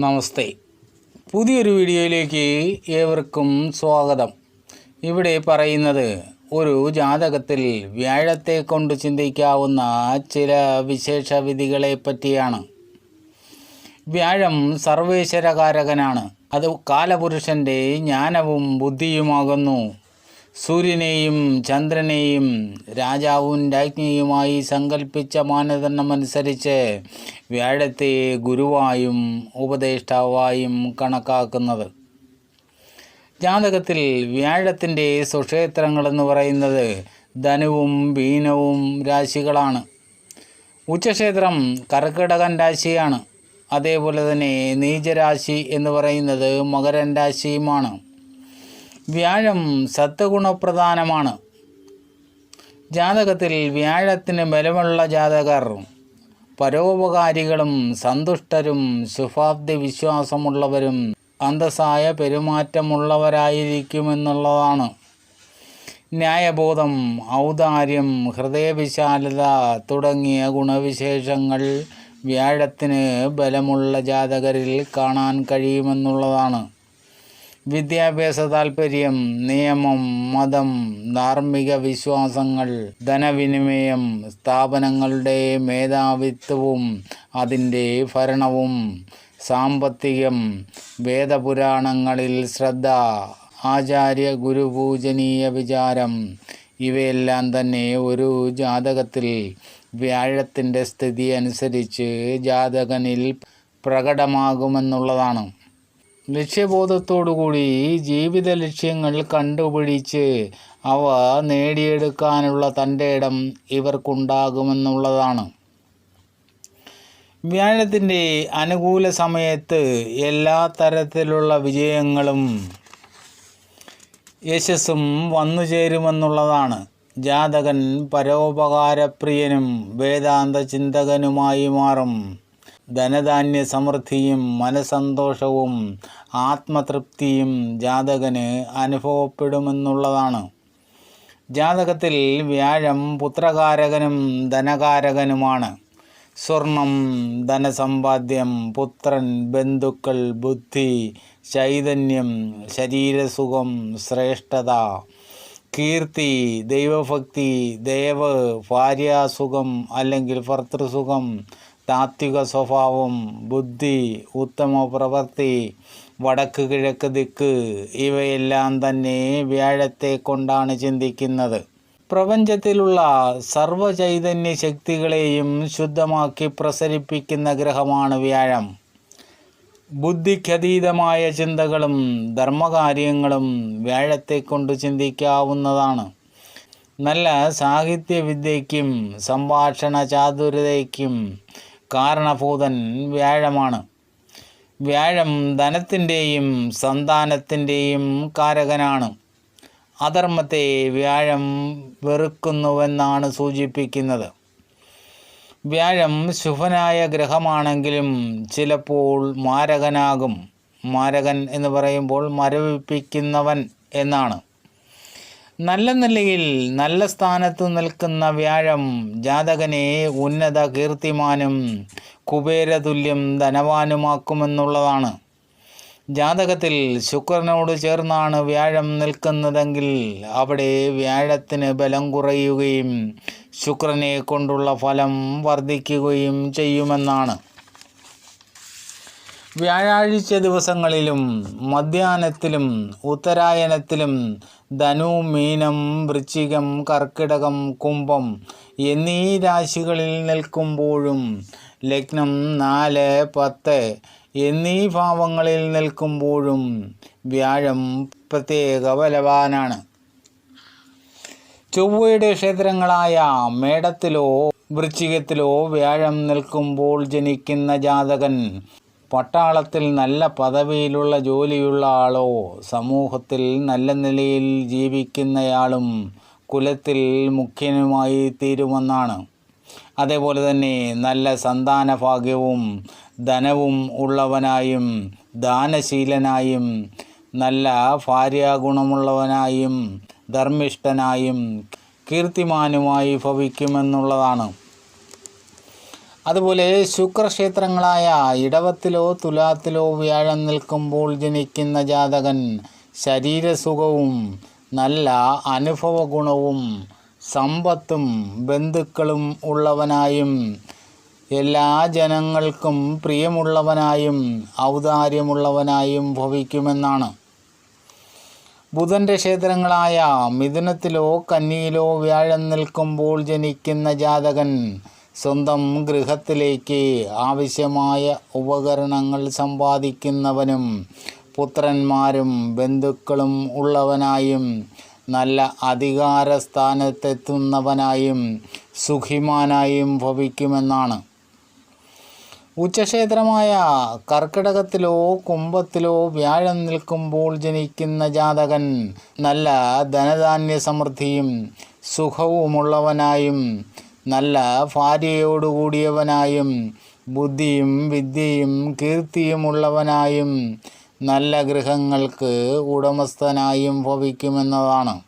നമസ്തേ. പുതിയൊരു വീഡിയോയിലേക്ക് ഏവർക്കും സ്വാഗതം. ഇവിടെ പറയുന്നത് ഒരു ജാതകത്തിൽ വ്യാഴത്തെ കൊണ്ട് ചിന്തിക്കാവുന്ന ചില വിശേഷ വിധികളെ പറ്റിയാണ്. വ്യാഴം സർവേശ്വരകാരകനാണ്. അത് കാലപുരുഷന്റെ ജ്ഞാനവും ബുദ്ധിയുമാകുന്നു. സൂര്യനെയും ചന്ദ്രനെയും രാജാവും രാജ്ഞിയുമായി സങ്കല്പിച്ച മാനദണ്ഡമനുസരിച്ച് വ്യാഴത്തെ ഗുരുവായും ഉപദേഷ്ടാവായും കണക്കാക്കുന്നത്. ജാതകത്തിൽ വ്യാഴത്തിന്റെ സുക്ഷേത്രങ്ങളെന്ന് പറയുന്നത് ധനുവും ബീനവും രാശികളാണ്. ഉച്ചക്ഷേത്രം കർക്കിടകൻ രാശിയാണ്. അതേപോലെ തന്നെ നീചരാശി എന്ന് പറയുന്നത് മകരൻ രാശിയുമാണ്. വ്യാഴം സത്വഗുണപ്രധാനമാണ് ജാതകത്തിൽ വ്യാഴത്തിന് ബലമുള്ള ജാതകർ പരോപകാരികളും സന്തുഷ്ടരും ശുഭാബ്ദി വിശ്വാസമുള്ളവരും അന്തസ്സായ പെരുമാറ്റമുള്ളവരായിരിക്കുമെന്നുള്ളതാണ്. ന്യായബോധം ഔദാര്യം ഹൃദയവിശാലത തുടങ്ങിയ ഗുണവിശേഷങ്ങൾ വ്യാഴത്തിന് ബലമുള്ള ജാതകരിൽ കാണാൻ കഴിയുമെന്നുള്ളതാണ്. വിദ്യാഭ്യാസ താൽപ്പര്യം നിയമം മതം ധാർമ്മിക വിശ്വാസങ്ങൾ ധനവിനിമയം സ്ഥാപനങ്ങളുടെ മേധാവിത്വവും അതിന്റെ ഭരണവും സാമ്പത്തികം വേദപുരാണങ്ങളിൽ ശ്രദ്ധ ആചാര്യ ഗുരുപൂജനീയ വിചാരം ഇവയെല്ലാം തന്നെ ഒരു ജാതകത്തിൽ വ്യാഴത്തിന്റെ സ്ഥിതി അനുസരിച്ച് ജാതകനിൽ പ്രകടമാകുമെന്നുള്ളതാണ്. ലക്ഷ്യബോധത്തോടുകൂടി ജീവിത ലക്ഷ്യങ്ങൾ കണ്ടുപിടിച്ച് അവ നേടിയെടുക്കാനുള്ള തന്റെ ഇടം ഇവർക്കുണ്ടാകുമെന്നുള്ളതാണ്. വ്യാഴത്തിന്റെ അനുകൂല സമയത്ത് എല്ലാ തരത്തിലുള്ള വിജയങ്ങളും യശസ്സും വന്നു ചേരുമെന്നുള്ളതാണ്. ജാതകൻ പരോപകാരപ്രിയനും വേദാന്ത ചിന്തകനുമായി മാറും. ധനധാന്യ സമൃദ്ധിയും മനസന്തോഷവും ആത്മതൃപ്തിയും ജാതകന് അനുഭവപ്പെടുമെന്നുള്ളതാണ്. ജാതകത്തിൽ വ്യാഴം പുത്രകാരകനും ധനകാരകനുമാണ്. സ്വർണം ധനസമ്പാദ്യം പുത്രൻ ബന്ധുക്കൾ ബുദ്ധി ചൈതന്യം ശരീരസുഖം ശ്രേഷ്ഠത കീർത്തി ദൈവഭക്തി ദേവ് ഭാര്യാസുഖം അല്ലെങ്കിൽ ഭർത്തൃസുഖം താത്വിക സ്വഭാവം ബുദ്ധി ഉത്തമ പ്രവൃത്തി വടക്ക് കിഴക്ക് ദിക്ക് ഇവയെല്ലാം തന്നെ വ്യാഴത്തെ കൊണ്ടാണ് ചിന്തിക്കുന്നത്. പ്രപഞ്ചത്തിലുള്ള സർവചൈതന്യ ശക്തികളെയും ശുദ്ധമാക്കി പ്രസരിപ്പിക്കുന്ന ഗ്രഹമാണ് വ്യാഴം. ബുദ്ധിക്കതീതമായ ചിന്തകളും ധർമ്മകാര്യങ്ങളും വ്യാഴത്തെ കൊണ്ട് ചിന്തിക്കാവുന്നതാണ്. നല്ല സാഹിത്യവിദ്യയ്ക്കും സംഭാഷണ ചാതുരതയ്ക്കും കാരണഭൂതൻ വ്യാഴമാണ്. വ്യാഴം ധനത്തിന്റെയും സന്താനത്തിന്റെയും കാരകനാണ്. അധർമ്മത്തെ വ്യാഴം വെറുക്കുന്നുവെന്നാണ് സൂചിപ്പിക്കുന്നത്. വ്യാഴം ശുഭനായ ഗ്രഹമാണെങ്കിലും ചിലപ്പോൾ മാരകനാകും. മാരകൻ എന്ന് പറയുമ്പോൾ മരവിപ്പിക്കുന്നവൻ എന്നാണ്. നല്ല നിലയിൽ നല്ല സ്ഥാനത്ത് നിൽക്കുന്ന വ്യാഴം ജാതകനെ ഉന്നത കീർത്തിമാനും കുബേരതുല്യം ധനവാനുമാക്കുമെന്നുള്ളതാണ്. ജാതകത്തിൽ ശുക്രനോട് ചേർന്നാണ് വ്യാഴം നിൽക്കുന്നതെങ്കിൽ അവിടെ വ്യാഴത്തിന് ബലം കുറയുകയും ശുക്രനെ കൊണ്ടുള്ള ഫലം വർദ്ധിക്കുകയും ചെയ്യുമെന്നാണ്. വ്യാഴാഴ്ച ദിവസങ്ങളിലും മധ്യാഹ്നത്തിലും ഉത്തരായനത്തിലും ധനു മീനം വൃശ്ചികം കർക്കിടകം കുംഭം എന്നീ രാശികളിൽ നിൽക്കുമ്പോഴും ലഗ്നം നാല് പത്ത് എന്നീ ഭാവങ്ങളിൽ നിൽക്കുമ്പോഴും വ്യാഴം പ്രത്യേക ബലവാനാണ്. ചൊവ്വയുടെ ക്ഷേത്രങ്ങളായ മേടത്തിലോ വൃശ്ചികത്തിലോ വ്യാഴം നിൽക്കുമ്പോൾ ജനിക്കുന്ന ജാതകൻ പട്ടാളത്തിൽ നല്ല പദവിയിലുള്ള ജോലിയുള്ള ആളോ സമൂഹത്തിൽ നല്ല നിലയിൽ ജീവിക്കുന്നയാളും കുലത്തിൽ മുഖ്യനുമായി തീരുമെന്നാണ്. അതേപോലെ തന്നെ നല്ല സന്താന ഭാഗ്യവും ധനവും ഉള്ളവനായും ദാനശീലനായും നല്ല ഭാര്യാഗുണമുള്ളവനായും ധർമ്മിഷ്ഠനായും കീർത്തിമാനുമായി ഭവിക്കുമെന്നുള്ളതാണ്. അതുപോലെ ശുക്രക്ഷേത്രങ്ങളായ ഇടവത്തിലോ തുലാത്തിലോ വ്യാഴം നിൽക്കുമ്പോൾ ജനിക്കുന്ന ജാതകൻ ശരീരസുഖവും നല്ല അനുഭവ ഗുണവും സമ്പത്തും ബന്ധുക്കളും ഉള്ളവനായും എല്ലാ ജനങ്ങൾക്കും പ്രിയമുള്ളവനായും ഔദാര്യമുള്ളവനായും ഭവിക്കുമെന്നാണ്. ബുധന്റെ ക്ഷേത്രങ്ങളായ മിഥുനത്തിലോ കന്നിയിലോ വ്യാഴം നിൽക്കുമ്പോൾ ജനിക്കുന്ന ജാതകൻ സ്വന്തം ഗൃഹത്തിലേക്ക് ആവശ്യമായ ഉപകരണങ്ങൾ സമ്പാദിക്കുന്നവനും പുത്രന്മാരും ബന്ധുക്കളും ഉള്ളവനായും നല്ല അധികാര സ്ഥാനത്തെത്തുന്നവനായും സുഖിമാനായും ഭവിക്കുമെന്നാണ്. ഉച്ചക്ഷേത്രമായ കർക്കിടകത്തിലോ കുംഭത്തിലോ വ്യാഴം നിൽക്കുമ്പോൾ ജനിക്കുന്ന ജാതകൻ നല്ല ധനധാന്യ സമൃദ്ധിയും സുഖവുമുള്ളവനായും നല്ല ഭാര്യയോടുകൂടിയവനായും ബുദ്ധിയും വിദ്യയും കീർത്തിയുമുള്ളവനായും നല്ല ഗൃഹങ്ങൾക്ക് ഉടമസ്ഥനായും ഭവിക്കുമെന്നതാണ്.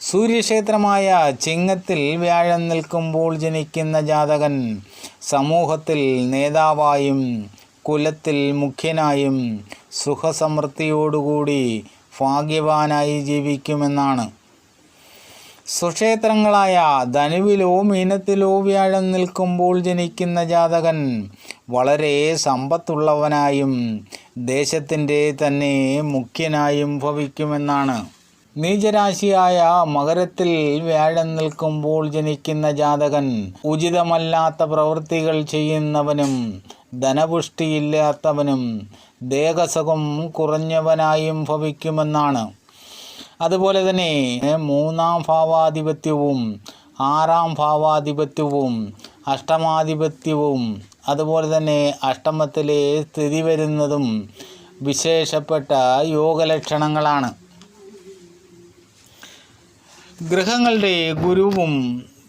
സൂര്യക്ഷേത്രമായ ചിങ്ങത്തിൽ വ്യാഴം നിൽക്കുമ്പോൾ ജനിക്കുന്ന ജാതകൻ സമൂഹത്തിൽ നേതാവായും കുലത്തിൽ മുഖ്യനായും സുഖസമൃദ്ധിയോടുകൂടി ഭാഗ്യവാനായി ജീവിക്കുമെന്നാണ്. സുക്ഷേത്രങ്ങളായ ധനുവിലോ മീനത്തിലോ വ്യാഴം നിൽക്കുമ്പോൾ ജനിക്കുന്ന ജാതകൻ വളരെ സമ്പത്തുള്ളവനായും ദേശത്തിന്റെ തന്നെ മുഖ്യനായും ഭവിക്കുമെന്നാണ്. നീചരാശിയായ മകരത്തിൽ വ്യാഴം നിൽക്കുമ്പോൾ ജനിക്കുന്ന ജാതകൻ ഉചിതമല്ലാത്ത പ്രവൃത്തികൾ ചെയ്യുന്നവനും ധനപുഷ്ടിയില്ലാത്തവനും ദേഹസുഖം കുറഞ്ഞവനായും ഭവിക്കുമെന്നാണ്. അതുപോലെ തന്നെ മൂന്നാം ഭാവാധിപത്യവും ആറാം ഭാവാധിപത്യവും അഷ്ടമാധിപത്യവും അതുപോലെ തന്നെ അഷ്ടമത്തിലെ സ്ഥിതി വരുന്നതും വിശേഷപ്പെട്ട യോഗലക്ഷണങ്ങളാണ്. ഗ്രഹങ്ങളുടെ ഗുരുവും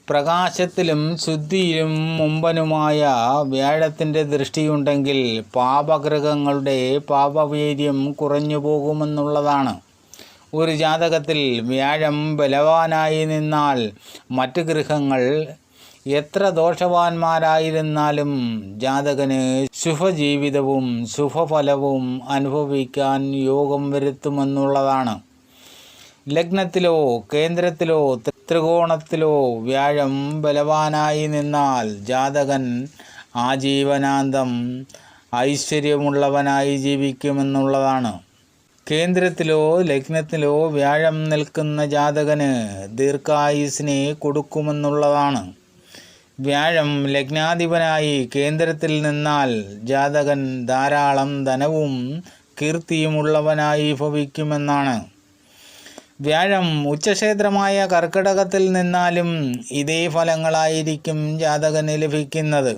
പ്രകാശത്തിലും ശുദ്ധിയിലും മുമ്പനുമായ വ്യാഴത്തിന്റെ ദൃഷ്ടിയുണ്ടെങ്കിൽ പാപഗ്രഹങ്ങളുടെ പാപവീര്യം കുറഞ്ഞു പോകുമെന്നുള്ളതാണ് ഒരു ജാതകത്തിൽ വ്യാഴം ബലവാനായി നിന്നാൽ മറ്റ് ഗൃഹങ്ങൾ എത്ര ദോഷവാന്മാരായിരുന്നാലും ജാതകന് ശുഭജീവിതവും ശുഭഫലവും അനുഭവിക്കാൻ യോഗം വരുത്തുമെന്നുള്ളതാണ്. ലഗ്നത്തിലോ കേന്ദ്രത്തിലോ ത്രികോണത്തിലോ വ്യാഴം ബലവാനായി നിന്നാൽ ജാതകൻ ആജീവനാന്തം ഐശ്വര്യമുള്ളവനായി ജീവിക്കുമെന്നുള്ളതാണ്. കേന്ദ്രത്തിലോ ലഗ്നത്തിലോ വ്യാഴം നിൽക്കുന്ന ജാതകന് ദീർഘായുസിനെ കൊടുക്കുമെന്നുള്ളതാണ്. വ്യാഴം ലഗ്നാധിപനായി കേന്ദ്രത്തിൽ നിന്നാൽ ജാതകൻ ധാരാളം ധനവും കീർത്തിയുമുള്ളവനായി ഭവിക്കുമെന്നാണ്. വ്യാഴം ഉച്ചക്ഷേത്രമായ കർക്കിടകത്തിൽ നിന്നാലും ഇതേ ഫലങ്ങളായിരിക്കും ജാതകന് ലഭിക്കുന്നത്.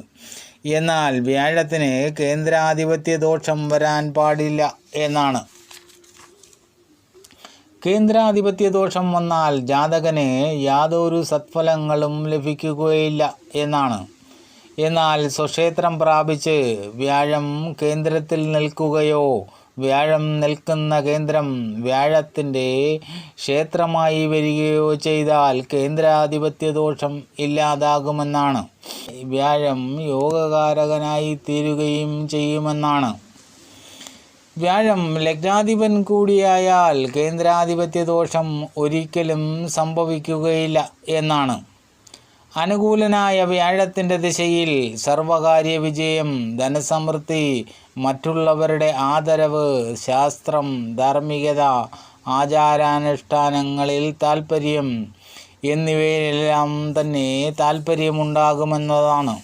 എന്നാൽ വ്യാഴത്തിന് കേന്ദ്രാധിപത്യ ദോഷം വരാൻ പാടില്ല എന്നാണ്. കേന്ദ്രാധിപത്യ ദോഷം വന്നാൽ ജാതകന് യാതൊരു സത്ഫലങ്ങളും ലഭിക്കുകയില്ല എന്നാണ്. എന്നാൽ സ്വക്ഷേത്രം പ്രാപിച്ച് വ്യാഴം കേന്ദ്രത്തിൽ നിൽക്കുകയോ വ്യാഴം നിൽക്കുന്ന കേന്ദ്രം വ്യാഴത്തിന്റെ ക്ഷേത്രമായി വരികയോ ചെയ്താൽ കേന്ദ്രാധിപത്യ ദോഷം ഇല്ലാതാകുമെന്നാണ്. വ്യാഴം യോഗകാരകനായി തീരുകയും ചെയ്യുമെന്നാണ്. വ്യാഴം ലഗ്നാധിപൻ കൂടിയായാൽ കേന്ദ്രാധിപത്യ ദോഷം ഒരിക്കലും സംഭവിക്കുകയില്ല എന്നാണ്. അനുകൂലനായ വ്യാഴത്തിന്റെ ദിശയിൽ സർവകാര്യ വിജയം ധനസമൃദ്ധി മറ്റുള്ളവരുടെ ആദരവ് ശാസ്ത്രം ധാർമ്മികത ആചാരാനുഷ്ഠാനങ്ങളിൽ താൽപ്പര്യം എന്നിവയിലെല്ലാം തന്നെ താൽപ്പര്യമുണ്ടാകുമെന്നതാണ്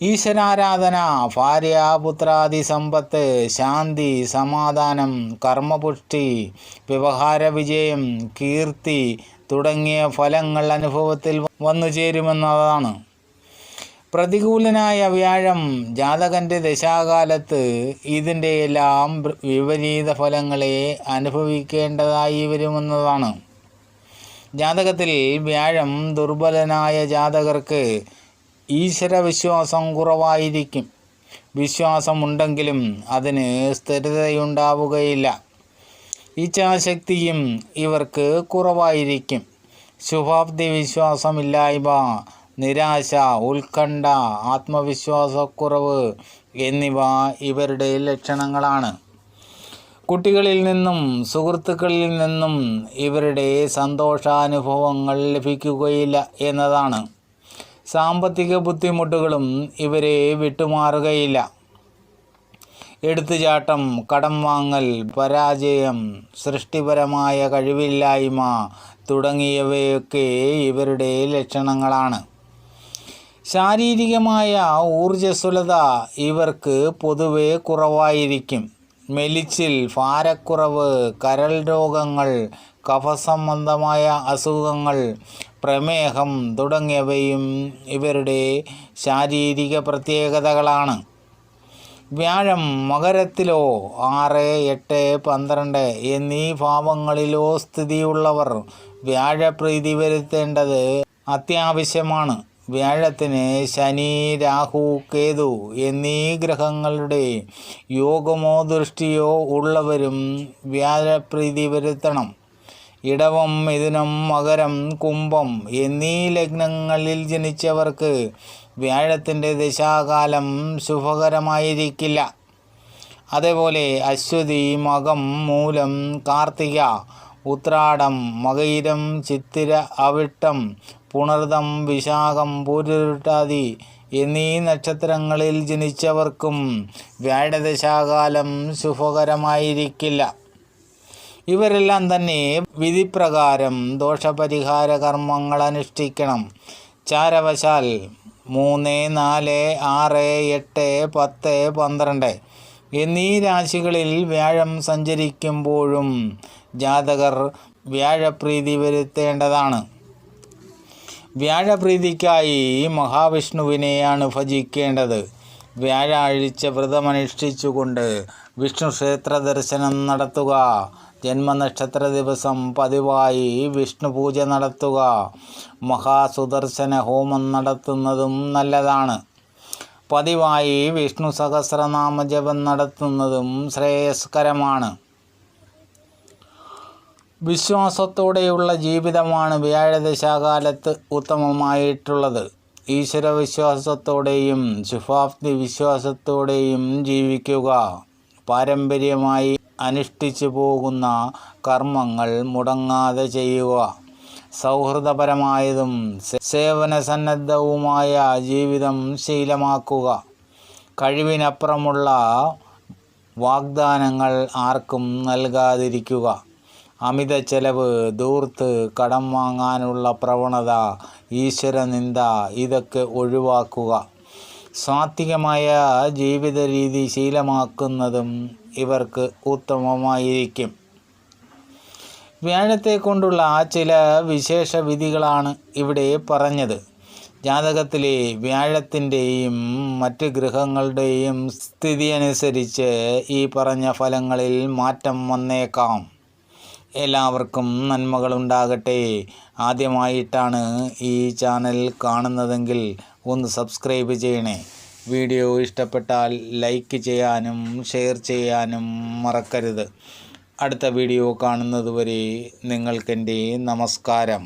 ഈശ്വരാരാധന ഭാര്യ പുത്രാദി സമ്പത്ത് ശാന്തി സമാധാനം കർമ്മപുഷ്ടി വ്യവഹാര വിജയം കീർത്തി തുടങ്ങിയ ഫലങ്ങൾ അനുഭവത്തിൽ വന്നു ചേരുമെന്നതാണ്. പ്രതികൂലനായ വ്യാഴം ജാതകന്റെ ദശാകാലത്ത് ഇതിന്റെ എല്ലാം വിപരീത ഫലങ്ങളെ അനുഭവിക്കേണ്ടതായി വരുമെന്നതാണ്. ജാതകത്തിൽ വ്യാഴം ദുർബലനായ ജാതകർക്ക് ഈശ്വരവിശ്വാസം കുറവായിരിക്കും. വിശ്വാസമുണ്ടെങ്കിലും അതിന് സ്ഥിരതയുണ്ടാവുകയില്ല. ഇച്ഛാശക്തിയും ഇവർക്ക് കുറവായിരിക്കും. ശുഭാപ്തി വിശ്വാസമില്ലായ്മ നിരാശ ഉത്കണ്ഠ ആത്മവിശ്വാസക്കുറവ് എന്നിവ ഇവരുടെ ലക്ഷണങ്ങളാണ്. കുട്ടികളിൽ നിന്നും സുഹൃത്തുക്കളിൽ നിന്നും ഇവരുടെ സന്തോഷാനുഭവങ്ങൾ ലഭിക്കുകയില്ല എന്നതാണ്. സാമ്പത്തിക ബുദ്ധിമുട്ടുകളും ഇവരെ വിട്ടുമാറുകയില്ല. എടുത്തുചാട്ടം കടം വാങ്ങൽ പരാജയം സൃഷ്ടിപരമായ കഴിവില്ലായ്മ തുടങ്ങിയവയൊക്കെ ഇവരുടെ ലക്ഷണങ്ങളാണ്. ശാരീരികമായ ഊർജസ്വലത ഇവർക്ക് പൊതുവെ കുറവായിരിക്കും. മെലിച്ചിൽ ഭാരക്കുറവ് കരൾ രോഗങ്ങൾ കഫസംബന്ധമായ അസുഖങ്ങൾ പ്രമേഹം തുടങ്ങിയവയും ഇവരുടെ ശാരീരിക പ്രത്യേകതകളാണ്. വ്യാഴം മകരത്തിലോ ആറ് എട്ട് പന്ത്രണ്ട് എന്നീ ഭാവങ്ങളിലോ സ്ഥിതിയുള്ളവർ വ്യാഴപ്രീതി വരുത്തേണ്ടത് അത്യാവശ്യമാണ്. വ്യാഴത്തിന് ശനി രാഹു കേതു എന്നീ ഗ്രഹങ്ങളുടെ യോഗമോ ദൃഷ്ടിയോ ഉള്ളവരും വ്യാഴപ്രീതി വരുത്തണം. ഇടവം മിഥുനം മകരം കുംഭം എന്നീ ലഗ്നങ്ങളിൽ ജനിച്ചവർക്ക് വ്യാഴത്തിന്റെ ദശാകാലം ശുഭകരമായിരിക്കില്ല. അതേപോലെ അശ്വതി മകം മൂലം കാർത്തിക ഉത്രാടം മകയിരം ചിത്തിര അവിട്ടം പുണർതം വിശാഖം പൂരുരുട്ടാതി എന്നീ നക്ഷത്രങ്ങളിൽ ജനിച്ചവർക്കും വ്യാഴദശാകാലം ശുഭകരമായിരിക്കില്ല. ഇവരെല്ലാം തന്നെ വിധിപ്രകാരം ദോഷപരിഹാര കർമ്മങ്ങൾ അനുഷ്ഠിക്കണം. ചാരവശാൽ മൂന്ന് നാല് ആറ് എട്ട് പത്ത് പന്ത്രണ്ട് എന്നീ രാശികളിൽ വ്യാഴം സഞ്ചരിക്കുമ്പോഴും ജാതകർ വ്യാഴപ്രീതി വരുത്തേണ്ടതാണ്. വ്യാഴപ്രീതിക്കായി മഹാവിഷ്ണുവിനെയാണ് ഭജിക്കേണ്ടത്. വ്യാഴാഴ്ച വ്രതമനുഷ്ഠിച്ചുകൊണ്ട് വിഷ്ണു ക്ഷേത്ര ദർശനം നടത്തുക. ജന്മനക്ഷത്ര ദിവസം പതിവായി വിഷ്ണു പൂജ നടത്തുക. മഹാസുദർശന ഹോമം നടത്തുന്നതും നല്ലതാണ്. പതിവായി വിഷ്ണു സഹസ്രനാമ ജപം നടത്തുന്നതും ശ്രേയസ്കരമാണ്. വിശ്വാസത്തോടെയുള്ള ജീവിതമാണ് വ്യാഴദശാകാലത്ത് ഉത്തമമായിട്ടുള്ളത്. ഈശ്വര വിശ്വാസത്തോടെയും ശുഭാപ്തി വിശ്വാസത്തോടെയും ജീവിക്കുക. പാരമ്പര്യമായി അനുഷ്ഠിച്ചു പോകുന്ന കർമ്മങ്ങൾ മുടങ്ങാതെ ചെയ്യുക. സൗഹൃദപരമായതും സേവന സന്നദ്ധവുമായ ജീവിതം ശീലമാക്കുക. കഴിവിനപ്പുറമുള്ള വാഗ്ദാനങ്ങൾ ആർക്കും നൽകാതിരിക്കുക. അമിത ചെലവ് ദൂർത്ത് കടം വാങ്ങാനുള്ള പ്രവണത ഈശ്വരനിന്ദ ഇതൊക്കെ ഒഴിവാക്കുക. സാത്വികമായ ജീവിത രീതി ശീലമാക്കുന്നതും ഇവർക്ക് ഉത്തമമായിരിക്കും. വ്യാഴത്തെ കൊണ്ടുള്ള ചില വിശേഷ വിധികളാണ് ഇവിടെ പറഞ്ഞത്. ജാതകത്തിലെ വ്യാഴത്തിന്റെയും മറ്റ് ഗ്രഹങ്ങളുടെയും സ്ഥിതി അനുസരിച്ച് ഈ പറഞ്ഞ ഫലങ്ങളിൽ മാറ്റം വന്നേക്കാം. എല്ലാവർക്കും നന്മകളുണ്ടാകട്ടെ. ആദ്യമായിട്ടാണ് ഈ ചാനൽ കാണുന്നതെങ്കിൽ ഒന്ന് സബ്സ്ക്രൈബ് ചെയ്യണേ. വീഡിയോ ഇഷ്ടപ്പെട്ടാൽ ലൈക്ക് ചെയ്യാനും ഷെയർ ചെയ്യാനും മറക്കരുത്. അടുത്ത വീഡിയോ കാണുന്നതുവരെ നിങ്ങൾക്കെന്റെ നമസ്കാരം.